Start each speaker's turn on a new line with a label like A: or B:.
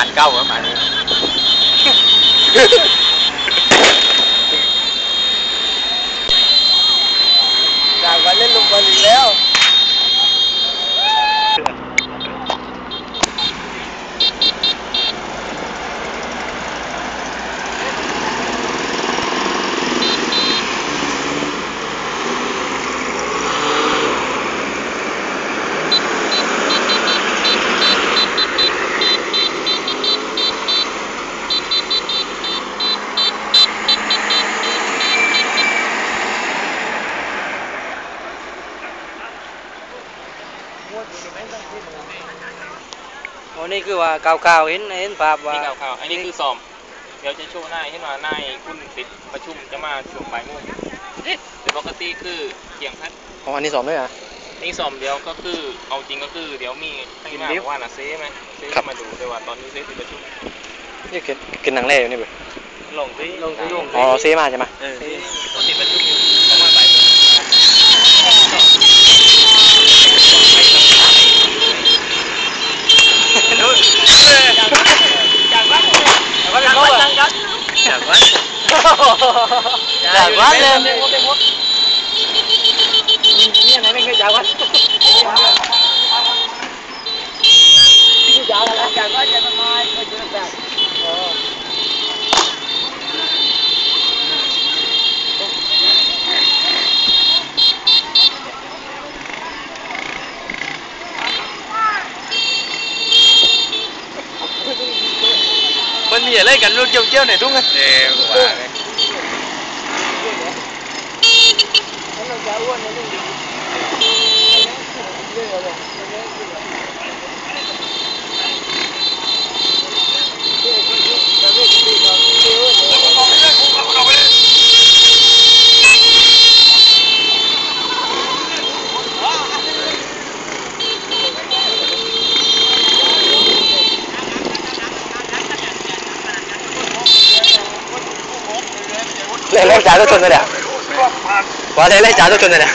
A: านเก้าประมาณนี้
B: จากวันเล่นลูกบอลอีกแล้ว
C: โอ้นี่คือว่าเก่าๆเห็นเห็นภาพว่า
D: นี่ข่าวๆอันนี้คือซ้อม เดี๋ยวจะโชว์หน้าให้มานายคุณติดประชุมจะมาช่วงบ่ายโมงแต่ปกติคือเที่ยงพัด
C: อ๋ออันนี้สอบด้วยอะ
D: นี่ซ้อมเดียวก็คือเอาจริงก็คือเดี๋ยวมีให้มาบอกว่าน่ะเซ่ไหมเซ่
C: ครับ
D: มาดูแต่ว่าตอนนี้เซ่ติดประชุม
C: นี่กินกินหนังแร่อยู่นี่เว้ย
D: ลงซิลงซิลง
C: อ๋อเซมาใช่ไหม
D: เออเขาติดประชุมอยู่เขามาบ่ายโมง
A: จากวัดจากวัดจากวัดจากวัดเลย
B: นี่ไหนไม่เคยจากวัดจากอะไรจากวัดจะทำไมก็จะจากอ๋อ
A: มันมีอะไรกันลูกเจียวๆหน่อยทุ่งกันเออว่าเลย
B: แล้วเราจะอ้วนนะนี่เรื่องอะไร
C: เล่นเล่นจ่ายตัวชนเลยเนี่ยว่าเล่นเล่นจ่ายตัวชนเลยเนี่ย